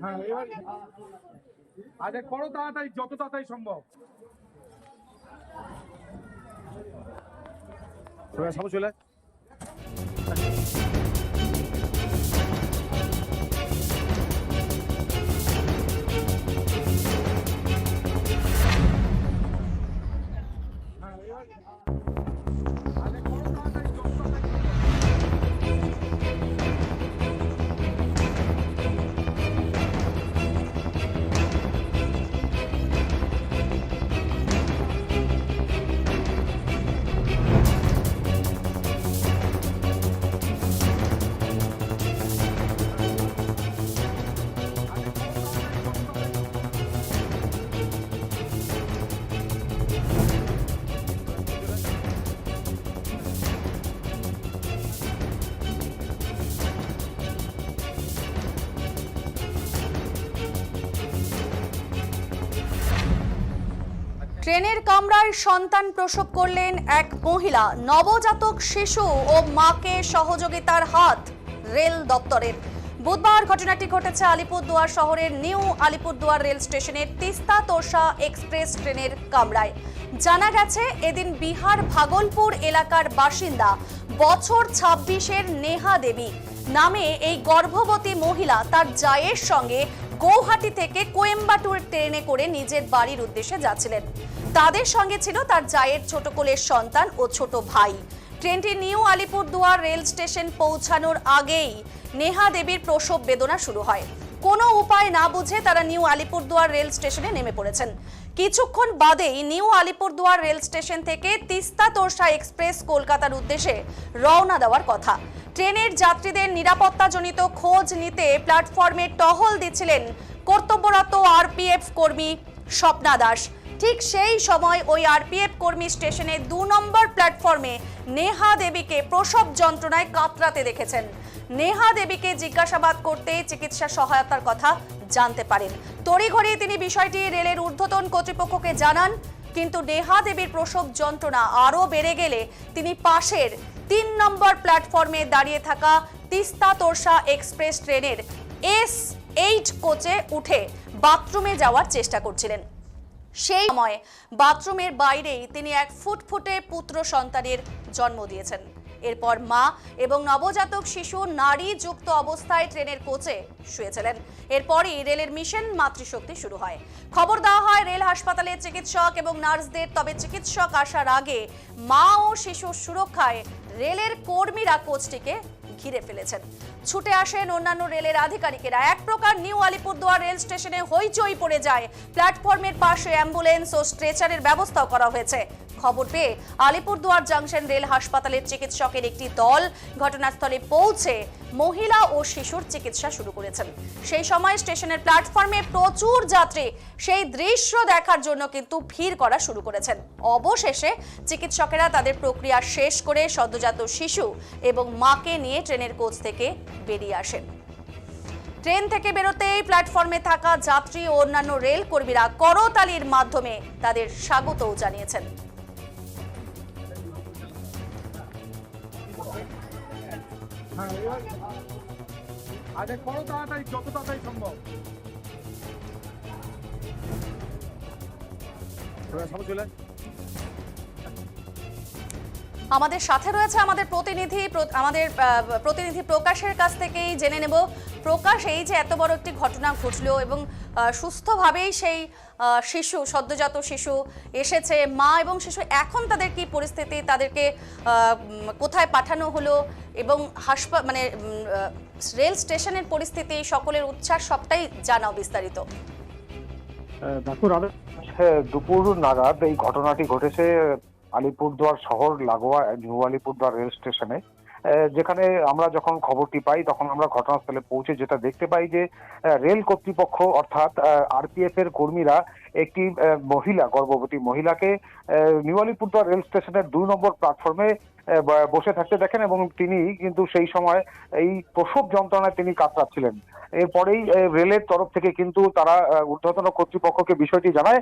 হ্যাঁ এবার আরে করো তাড়াতাড়ি যত তাড়াতাড়ি সম্ভব সামনে চলে। হ্যাঁ এবার ট্রেনের কামরায় সন্তান প্রসব করলেন এক মহিলা। নবজাতক শিশু ও মাকে সহযোগিতার হাত রেল দপ্তরের। বুধবার ঘটনাটি ঘটেছে আলিপুরদুয়ার শহরের নিউ আলিপুরদুয়ার রেল স্টেশনের তিস্তা তোরসা এক্সপ্রেস ট্রেনের কামরায়। জানা গেছে, এদিন বিহার ভাগলপুর এলাকার বাসিন্দা বছর ছাব্বিশের নেহা দেবী নামে এই গর্ভবতী মহিলা তার জায়ের সঙ্গে গৌহাটি থেকে কোয়েম্বাটুর ট্রেনে করে নিজের বাড়ির উদ্দেশ্যে যাচ্ছিলেন। তাদের সঙ্গে ছিল তার জায়ের ছোট কোলের সন্তান ও ছোট ভাই। ট্রেনটি নিউ আলিপুরদুয়ার রেল স্টেশন পৌঁছানোর আগেই নেহা দেবীর প্রসব বেদনা শুরু হয়। কোনো উপায় না বুঝে তারা নিউ আলিপুরদুয়ার রেল স্টেশনে নেমে পড়েছেন। কিছুক্ষণ বাদেই নিউ আলিপুরদুয়ার রেল স্টেশন থেকে তিস্তা তোরসা এক্সপ্রেস কলকাতার উদ্দেশ্যে রওনা দেওয়ার কথা। ট্রেনের যাত্রীদের নিরাপত্তাজনিত খোঁজ নিতে প্ল্যাটফর্মে টহল দিচ্ছিলেন কর্তব্যরত আরপিএফ কর্মী স্বপ্না দাস। ঠিক সেই সময় ওই আরপিএফ কর্মী স্টেশনে দু নম্বর প্ল্যাটফর্মে নেহা দেবীকে প্রসব যন্ত্রণায় কাতরাতে দেখেছেন। নেহা দেবীকে জিজ্ঞাসাবাদ করতে চিকিৎসা সহায়তার কথা জানতে পারেন। তড়িঘড়ি তিনি বিষয়টি রেলের ঊর্ধ্বতন কর্তৃপক্ষকে জানান, কিন্তু নেহা দেবীর প্রসব যন্ত্রণা আরও বেড়ে গেলে তিনি পাশের তিন নম্বর প্ল্যাটফর্মে দাঁড়িয়ে থাকা তিস্তা তোরসা এক্সপ্রেস ট্রেনের এস এইট কোচে উঠে বাথরুমে যাওয়ার চেষ্টা করছিলেন। সেই সময় বাথরুমের বাইরেই তিনি এক ফুটফুটে পুত্র সন্তানের জন্ম দিয়েছেন। এরপর মা এবং নবজাতক শিশু নারী যুক্ত অবস্থায় ট্রেনের কোচে শুয়েছিলেন। এরপরই রেলের মিশন মাতৃশক্তি শুরু হয়। খবর দেওয়া হয়, রেল হাসপাতালের চিকিৎসক এবং নার্সদের, তবে চিকিৎসক আসার আগে মা ও শিশুর সুরক্ষায় রেলের কর্মীরা কোচটিকে ঘিরে ফেলেছেন। ছুটে আসেন অন্যান্য রেলের আধিকারিকেরা। এক প্রকার নিউ আলিপুরদুয়ার রেল স্টেশনে হইচই পড়ে যায়। প্ল্যাটফর্মের পাশে অ্যাম্বুলেন্স ও স্ট্রেচারের ব্যবস্থাও করা হয়েছে। খবর পেয়ে আলিপুরদুয়ার জাংশন রেল হাসপাতালের চিকিৎসকের একটি দল ঘটনাস্থলে পৌঁছে মহিলা ও শিশুর চিকিৎসা শুরু করেছেন। সেই সময় স্টেশনের প্ল্যাটফর্মে প্রচুর যাত্রী সেই দৃশ্য দেখার জন্য কিন্তু ভিড় করা শুরু করেছেন। অবশেষে চিকিৎসকেরা তাদের প্রক্রিয়া শেষ করে সদ্যজাত শিশু এবং মাকে নিয়ে ট্রেনের কোচ থেকে বেরিয়ে আসেন। ট্রেন থেকে বেরোতেই প্ল্যাটফর্মে থাকা যাত্রী ও অন্যান্য রেল কর্মীরা করতালির মাধ্যমে তাদের স্বাগতও জানিয়েছেন। হ্যাঁ তাড়াতাড়ি, যত তাড়াতাড়ি সম্ভব। আমাদের সাথে রয়েছে আমাদের প্রতিনিধি আমাদের প্রতিনিধি প্রকাশের কাছ থেকেই জেনে নেব। প্রকাশ, এই যে এত বড় একটি ঘটনা ঘটলো এবং সুস্থভাবেই সেই শিশু, সদ্যজাত শিশু এসেছে। মা এবং শিশু এখন তাদের কি পরিস্থিতি? তাদেরকে কোথায় পাঠানো হলো? এবং হাসপা মানে রেল স্টেশনের পরিস্থিতি, সকলের উচ্ছ্বাস, সবটাই জানাও বিস্তারিত। দুপুর নাগাদ এই ঘটনাটি ঘটেছে আলিপুরদুয়ার শহর, লাগোয়া, নিউ আলিপুরদুয়ার রেল স্টেশনে। যেখানে আমরা যখন খবরটি পাই, তখন আমরা ঘটনাস্থলে পৌঁছে যেটা দেখতে পাই যে রেল কর্তৃপক্ষ অর্থাৎ আরপিএফ এর কর্মীরা একটি মহিলা, গর্ভবতী মহিলাকে নিউ আলিপুরদুয়ার রেল স্টেশনের দুই নম্বর প্ল্যাটফর্মে বসে থাকতে দেখেন এবং তিনি কিন্তু সেই সময় এই প্রসব যন্ত্রণায় তিনি কাতরাচ্ছিলেন। এরপরেই রেলের তরফ থেকে কিন্তু তারা ঊর্ধ্বতন কর্তৃপক্ষকে বিষয়টি জানায়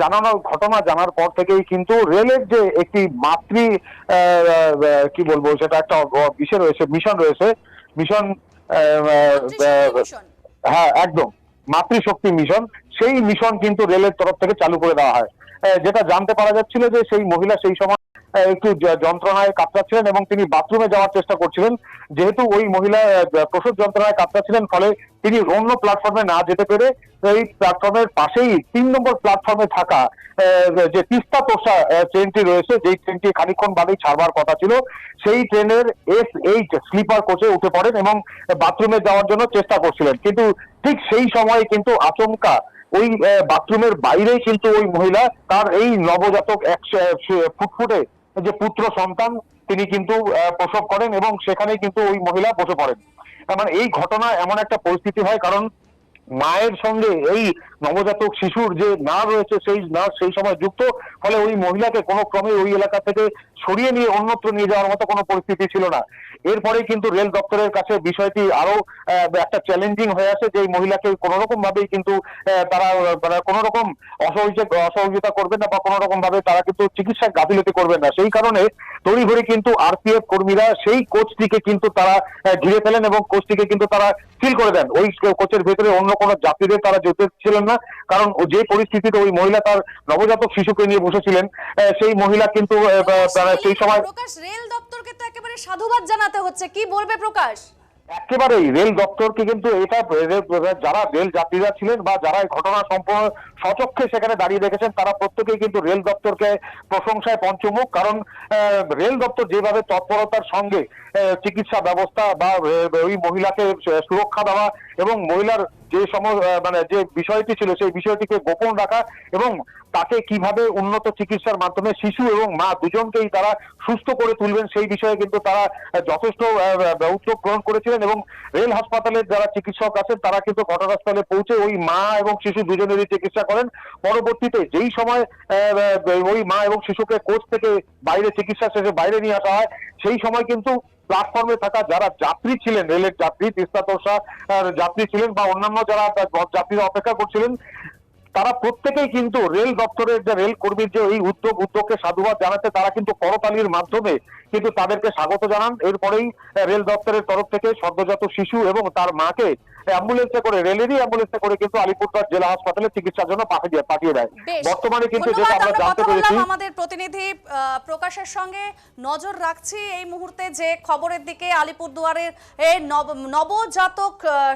জানানো ঘটনা জানার পর থেকেই কিন্তু রেলের যে একটি মাতৃ কি বলব সেটা একটা বিষয় রয়েছে মিশন রয়েছে। মিশন হ্যাঁ একদম। মাতৃশক্তি মিশন। সেই মিশন কিন্তু রেলের তরফ থেকে চালু করে দেওয়া হয়। যেটা জানতে পারা যাচ্ছিল যে সেই মহিলা সেই সময় একটু যন্ত্রণায় কাতরাচ্ছিলেন এবং তিনি বাথরুমে যাওয়ার চেষ্টা করছিলেন। যেহেতু ওই মহিলা প্রসব যন্ত্রণায় কাতরাচ্ছিলেন ফলে তিনি অন্য প্ল্যাটফর্মে না যেতে পেরে এই প্ল্যাটফর্মের পাশেই তিন নম্বর প্ল্যাটফর্মে থাকা যে তিস্তা তোষা ট্রেনটি রয়েছে, যেই ট্রেনটি খানিক্ষণ বাদেই ছাড়বার কথা ছিল, সেই ট্রেনের এস এইট স্লিপার কোচে উঠে পড়েন এবং বাথরুমে যাওয়ার জন্য চেষ্টা করছিলেন। কিন্তু ঠিক সেই সময় কিন্তু আচমকা ওই বাথরুমের বাইরেই কিন্তু ওই মহিলা তার এই নবজাতক এক ফুটফুটে যে পুত্র সন্তান তিনি কিন্তু প্রসব করেন এবং সেখানে কিন্তু ওই মহিলা বসে পড়েন। মানে এই ঘটনা এমন একটা পরিস্থিতি হয়, কারণ মায়ের সঙ্গে এই নবজাতক শিশুর যে না রয়েছে সেই না, সেই সময় যুক্ত। ফলে ওই মহিলাকে কোনো ক্রমে ওই এলাকা থেকে সরিয়ে নিয়ে, অন্যত্র নিয়ে যাওয়ার মতো কোনো পরিস্থিতি ছিল না। এরপরে কিন্তু রেল দপ্তরের কাছে বিষয়টি আরও একটা চ্যালেঞ্জিং হয়ে আসে যে এই মহিলাকে কোনো রকম ভাবেই কিন্তু তারা কোনো রকম অসহযোগ, অসহযোগিতা করবেন না বা কোনো রকম ভাবে তারা কিন্তু চিকিৎসা গাফিলতি করবেন না। সেই কারণে তড়িঘড়ি কিন্তু আরপিএফ কর্মীরা সেই কোচটিকে কিন্তু তারা ঘিরে ফেলেন এবং কোচটিকে কিন্তু তারা সিল করে দেন। ওই কোচের ভেতরে অন্য কোনো যাত্রীদের তারা যেতে ছিলেন না। কারণ যে পরিস্থিতিতে ওই মহিলা তার নবজাতক শিশুকে নিয়ে বসেছিলেন সেই মহিলা কিন্তু সেই সময় প্রকাশ রেল দপ্তরকে তো একেবারে সাধুবাদ জানাতে হচ্ছে। কি বলবে প্রকাশ? একেবারেই রেল দপ্তরকে কিন্তু এটা যারা রেল যাত্রীরা ছিলেন বা যারা এই ঘটনা সম্পূর্ণ সচক্ষে সেখানে দাঁড়িয়ে দেখেছেন তারা প্রত্যেকেই কিন্তু রেল দপ্তরকে প্রশংসায় পঞ্চমুখ। কারণ রেল দপ্তর যেভাবে তৎপরতার সঙ্গে চিকিৎসা ব্যবস্থা বা ওই মহিলাকে সুরক্ষা দেওয়া এবং মহিলার যে সম মানে যে বিষয়টি ছিল, সেই বিষয়টিকে গোপন রাখা এবং তাকে কীভাবে উন্নত চিকিৎসার মাধ্যমে শিশু এবং মা দুজনকেই তারা সুস্থ করে তুলবেন, সেই বিষয়ে কিন্তু তারা যথেষ্ট উদ্যোগ গ্রহণ করেছিলেন এবং রেল হাসপাতালের যারা চিকিৎসক আছেন, তারা কিন্তু ঘটনাস্থলে পৌঁছে ওই মা এবং শিশু দুজনেরই চিকিৎসা করেন। পরবর্তীতে যেই সময় ওই মা এবং শিশুকে কোচ থেকে বাইরে, চিকিৎসা শেষে বাইরে নিয়ে আসা হয়, সেই সময় কিন্তু প্ল্যাটফর্মে থাকা যারা যাত্রী ছিলেন, রেলের যাত্রী, তিস্তা তোষা যাত্রী ছিলেন বা অন্যান্য যারা যাত্রীরা অপেক্ষা করছিলেন, তারা প্রত্যেকেই কিন্তু রেল দপ্তরের যে রেল কর্মীর যে এই উদ্যোগ, উদ্যোগকে সাধুবাদ জানাতে তারা কিন্তু করতালির মাধ্যমে কিন্তু তাদেরকে স্বাগত জানান। এরপরেই রেল দপ্তরের তরফ থেকে সদ্যজাত শিশু এবং তার মাকে অ্যাম্বুলেন্সে করে রেলেরই অ্যাম্বুলেন্সে করে কিন্তু আলিপুরদুয়ার জেলা হাসপাতালে চিকিৎসার জন্য পাঠিয়ে দেয় পাঠিয়ে দেয়। বর্তমানে কিন্তু যেটা আমরা জানতে পেরেছি আমাদের প্রতিনিধি প্রকাশের সঙ্গে নজর রাখছি এই মুহূর্তে যে খবরের দিকে আলিপুরদুয়ারের এই নবজাতক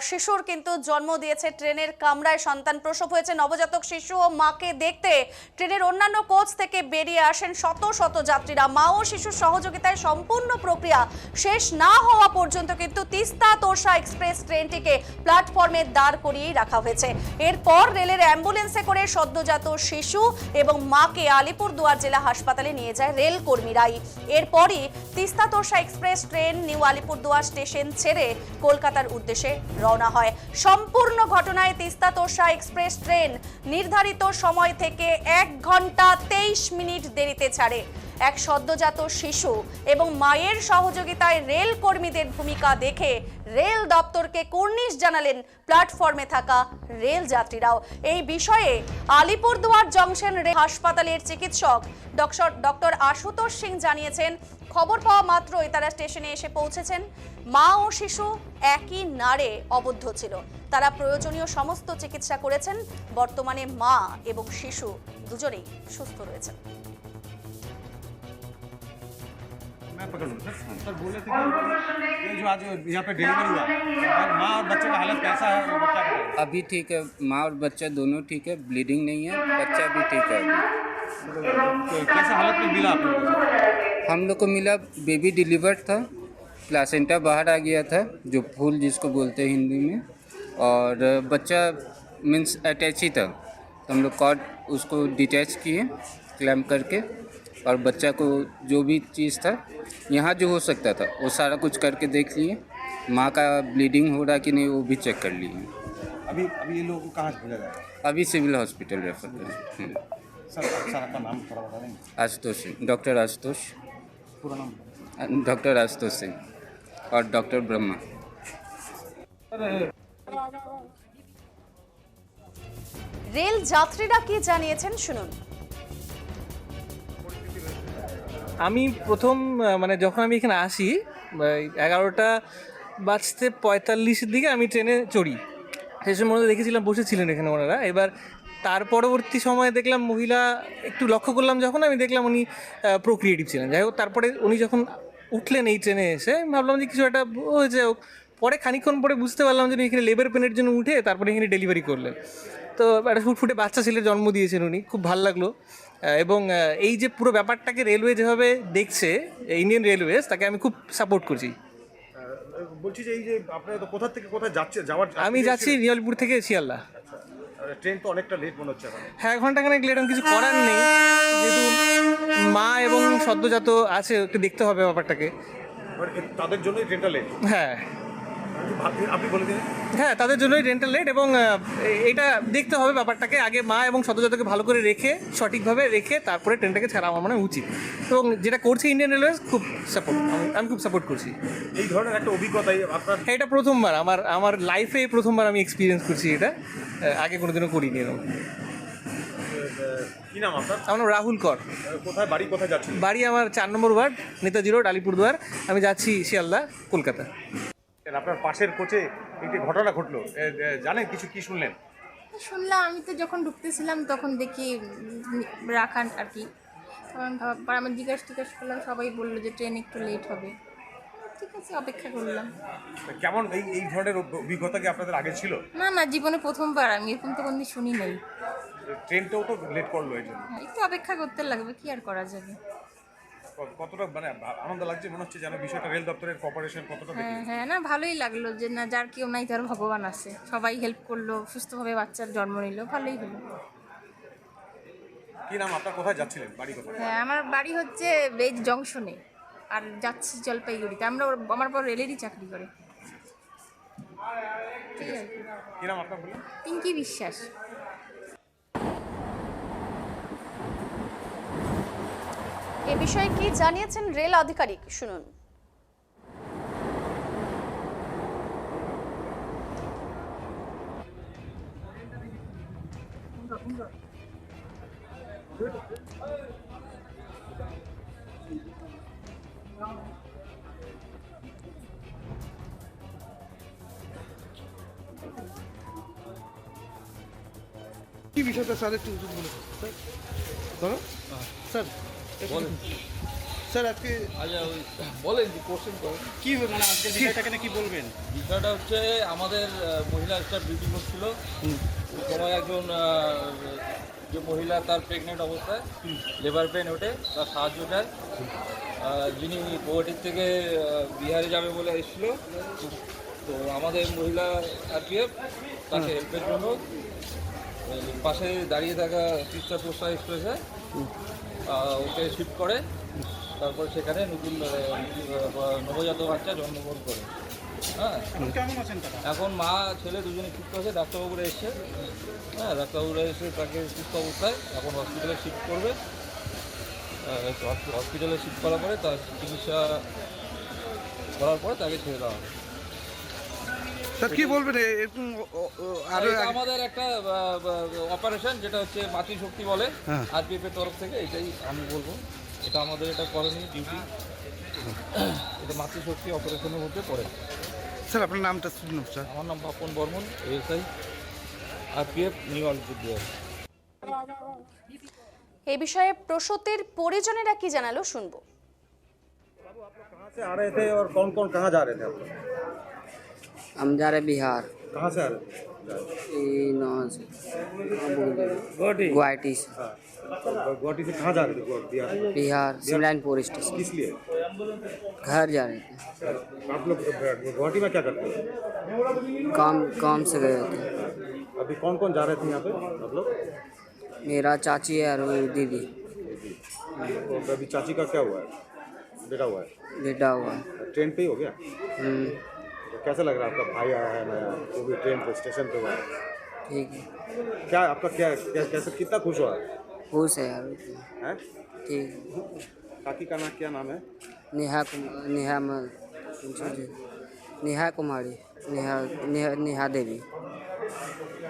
শিশুর কিন্তু জন্ম দিয়েছে ট্রেনের কামরায়। সন্তান প্রসব হয়েছে নবজাতক শিশু ও মাকে দেখতে ট্রেনের অন্যান্য কোচ থেকে বেরিয়ে আসেন শত শত যাত্রীরা। মা ও শিশুর সহযোগিতায় সম্পূর্ণ প্রক্রিয়া শেষ না হওয়া পর্যন্ত কিন্তু তিস্তা তোরসা এক্সপ্রেস ট্রেনটিকে প্ল্যাটফর্মে দাঁড় করিয়েই রাখা হয়েছে। এরপর রেলের অ্যাম্বুলেন্সে করে সদ্যজাত শিশু এবং মাকে আলিপুরদুয়ার জেলা হাসপাতালে নিয়ে যায় রেল কর্মীরাই এরপরই Teesta Torsa express train new Alipurduar station ছেড়ে কলকাতার উদ্দেশ্যে রওনা হয়। সম্পূর্ণ ঘটনায় তিস্তা তোরসা এক্সপ্রেস ট্রেন নির্ধারিত সময় থেকে এক ঘণ্টা তেইশ মিনিট দেরিতে ছাড়ে। এক সদ্যজাত শিশু এবং মায়ের সহযোগিতায় রেল কর্মীদের ভূমিকা দেখে রেল দপ্তরকে কুর্নিশ জানালেন প্ল্যাটফর্মে থাকা রেল যাত্রীরাও এই বিষয়ে আলিপুরদুয়ার জংশন রেল হাসপাতালের চিকিৎসক ডক্টর ডক্টর আশুতোষ সিং জানিয়েছেন, খবর পাওয়া মাত্রই তারা স্টেশনে এসে পৌঁছেছেন। মা ও শিশু একই নাড়ে অবদ্ধ ছিল। তারা প্রয়োজনীয় সমস্ত চিকিৎসা করেছেন। বর্তমানে মা এবং শিশু দুজনেই সুস্থ রয়েছেন। मैं पकड़ लूँ। सर सर बोले थे ये जो आज यहाँ पे डिलीवरी हुआ माँ और बच्चे का हालत कैसा है? अभी ठीक है माँ और बच्चा दोनों ठीक है ब्लीडिंग नहीं है बच्चा भी ठीक है। अभी तो हालत में मिला आप लोगों हम लोग को मिला बेबी डिलीवर्ड था प्लासेंटा बाहर आ गया था जो फूल जिसको बोलते हैं हिंदी में और बच्चा मीन्स अटैच ही था। तो हम लोग कॉर्ड उसको डिटैच किए क्लैम करके और बच्चा को जो भी चीज़ था यहाँ जो हो सकता था वो सारा कुछ करके देख लिए माँ का ब्लीडिंग हो रहा कि नहीं वो भी चेक कर लिए अभी अभी ये लोगों को कहाँ भेजा जाएगा अभी सिविल हॉस्पिटल रेफर करें सर सर आपका नाम थोड़ा बता देंगे आशुतोष सिंह डॉक्टर आशुतोष पूरा नाम डॉक्टर आशुतोष सिंह और डॉक्टर ब्रह्मा सर রেল যাত্রীরা কি জানিয়েছেন শুনুন আমি প্রথম মানে যখন আমি এখানে আসি এগারোটা বাজতে পঁয়তাল্লিশের দিকে আমি ট্রেনে চড়ি। সেই সময় ওনারা দেখেছিলাম, বসেছিলেন এখানে ওনারা। এবার তার পরবর্তী সময়ে দেখলাম মহিলা একটু লক্ষ্য করলাম, যখন আমি দেখলাম উনি প্রোক্রিয়েটিভ ছিলেন। যাই হোক, তারপরে উনি যখন উঠলেন এই ট্রেনে এসে ভাবলাম যে কিছু একটা হয়েছে হোক পরে খানিকক্ষণ পরে বুঝতে পারলাম যে এখানে লেবার পেনের জন্য উঠে তারপরে এখানে ডেলিভারি করলেন। তো একটা ফুটফুটে বাচ্চা ছেলের জন্ম দিয়েছেন উনি, খুব ভালো লাগল। এবং এই যে পুরো ব্যাপারটাকে রেলওয়ে যেভাবে দেখছে ইন্ডিয়ান রেলওয়েজ তাকে আমি খুব সাপোর্ট করছি। বলছি যে এই যে আপনারা তো কোথা থেকে কোথায় যাচ্ছে যাওয়ার আমি যাচ্ছি নিয়ালিপুর থেকে শিয়ালদা ট্রেন তো অনেকটা লেট মনে হচ্ছে হ্যাঁ এক ঘণ্টা খানেক লেট কিছু করার নেই। যেহেতু মা এবং সদ্যজাত আছে একটু দেখতে হবে ব্যাপারটাকে। তাদের জন্যই ট্রেনটা লেট হ্যাঁ। আপনি বলে দিন। হ্যাঁ তাদের জন্যই রেন্টাল লেট এবং এটা দেখতে হবে ব্যাপারটাকে। আগে মা এবং সদ্যজাতকে ভালো করে রেখে সঠিকভাবে রেখে তারপরে ট্রেনটাকে ছাড়া আমার মনে হয় উচিত। এবং যেটা করছে ইন্ডিয়ান রেলওয়েজ খুব সাপোর্ট আমি খুব সাপোর্ট করছি। এই ধরনের একটা অভিজ্ঞতাই আপনার হ্যাঁ এটা প্রথমবার। আমার আমার লাইফে প্রথমবার আমি এক্সপিরিয়েন্স করছি এটা। আগে কোনোদিনও করিনি এরকম। কি নাম আপনার? আমার নাম রাহুল কর। কোথায় বাড়ি কোথায় যাচ্ছেন? বাড়ি আমার চার নম্বর ওয়ার্ড নেতাজি রোড আলিপুরদুয়ার। আমি যাচ্ছি শিয়ালদা কলকাতা। আপনার পাশের কোচে একটি ঘটনা ঘটলো। জানেন কিছু কি শুনলেন? শুনলাম আমি তো যখন ঢুকতেছিলাম তখন দেখি রাখান আর কি। তখন ভাব- আমি জিজ্ঞাসা টিজ্ঞাসা করলাম সবাই বলল যে ট্রেন একটু লেট হবে। ঠিক আছে অপেক্ষা করলাম। কেমন এই এই ধরনের অভিজ্ঞতা কি আপনাদের আগে ছিল? না না জীবনে প্রথমবার আমি এরকম তো কোনদিন শুনি নাই ট্রেনটাও তো লেট করল এই জন্য। হ্যাঁ, একটু অপেক্ষা করতে লাগবে কি আর করা যাবে? কতটা মানে আনন্দ লাগছে? মনে হচ্ছে যেন বিষয়টা রেল দপ্তরের কপারেশন কতটা হ্যাঁ হ্যাঁ না ভালোই লাগল যে না যার কেউ নাই তার ভগবান আছে। সবাই হেল্প করল সুস্থভাবে বাচ্চার জন্ম নিল ভালোই হলো। কি নাম? আপনার কোথায় যাচ্ছিলেন? বাড়ি কোথায়? হ্যাঁ আমার বাড়ি হচ্ছে বেজ জংশনে আর যাচ্ছি জলপাইগুড়িতে। আমরা ওর- আমার পর রেলেরই চাকরি করে। ঠিক আছে। কি নাম আপনার পিঙ্কি বিশ্বাস। এ বিষয়ে কি জানিয়েছেন রেল আধিকারিক? শুনুন। কি বিষয়টা স্যার একটু যদি স্যার ধরো স্যার আজকে বলেন যে কোশ্চেন করেন কি মানে আজকে বিষয়টাকে কি বলবেন? বিষয়টা হচ্ছে আমাদের মহিলা একটা ডিউটি করছিল ওই সময় একজন যে মহিলা তার প্রেগনেন্ট অবস্থায় লেবার পেন ওঠে তার সাহায্য আহ, যিনি গুয়াহাটির থেকে বিহারে যাবে বলে এসেছিল তো আমাদের মহিলা আর আরপিএফ তাকে হেল্পের জন্য পাশে দাঁড়িয়ে থাকা তিস্তা তোষা এক্সপ্রেসে ওকে শিফট করে তারপর সেখানে নতুন নবজাত বাচ্চা জন্মগ্রহণ করে। হ্যাঁ। এখন মা ছেলে দুজনে সুস্থ আছে ডাক্তারবাবুরা এসছে। হ্যাঁ ডাক্তারবাবুরা এসে তাকে সুস্থ অবস্থায় এখন হসপিটালে শিফট করবে। হসপিটালে শিফট করার পরে তার চিকিৎসা করার পরে তাকে ছেড়ে দেওয়া হবে। স্যার কি বলবেন এ- এরকম ও- ও- ও- আরো এটা আগে- আমাদের একটা অপারেশন যেটা হচ্ছে মাতৃশক্তি বলে হ্যাঁ। আরপিএফ এর তরফ থেকে এটাই আমি বলবো এটা আমাদের এটা করণীয় ডিউটি এটা মাতৃশক্তি অপারেশনের মধ্যে পড়ে স্যার আপনার নামটা শুনুন স্যার আমার নাম Papon Barman ASI RPF New Alipurduar এই বিষয়ে প্রসূতির পরিজনেরা কি জানালো শুনবো कहाँ से आ रहे थे और कौन कौन कहाँ जा रहे थे आप लोग हम जा रहे बिहार। कहाँ से आ रहे गुवाहाटी। से। हाँ गुवाहाटी से कहाँ जा रहे थे बिहार? बिहार सिमरानपुर स्टेशन। किस लिए? घर जा रहे थे। आप लोग गुवाहाटी में क्या करते हैं? काम काम से गए थे। अभी कौन कौन जा रहे थे यहाँ पे आप लोग? मेरा चाची है और दीदी। तो अभी चाची का क्या हुआ है? बेटा हुआ है? बेटा हुआ है। ट्रेन पे ही हो गया? हम्म, तो कैसा लग रहा है आपका? भाई आया है नया वो भी ट्रेन पे स्टेशन पे हुआ ठीक है। क्या आपका क्या क्या कैसे कितना खुश हुआ? है खुश है यार। है? ठीक। काकी का नाम क्या नाम है? नेहा कुमार नेहा नेहा कुमारी नेहा नेहा नेहा देवी।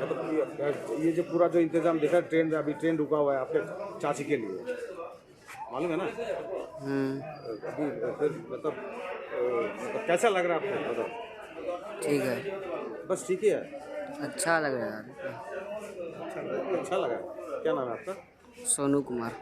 मतलब ये- जो पूरा जो इंतज़ाम देखा ट्रेन अभी ट्रेन रुका हुआ है आपके चाची के लिए। मालूम है ना? हम्म। अभी फिर मतलब मतलब कैसा लग रहा है आपको? मतलब ठीक है। बस ठीक है अच्छा लग रहा है अच्छा, अच्छा लगा। क्या नाम है आपका? सोनू कुमार।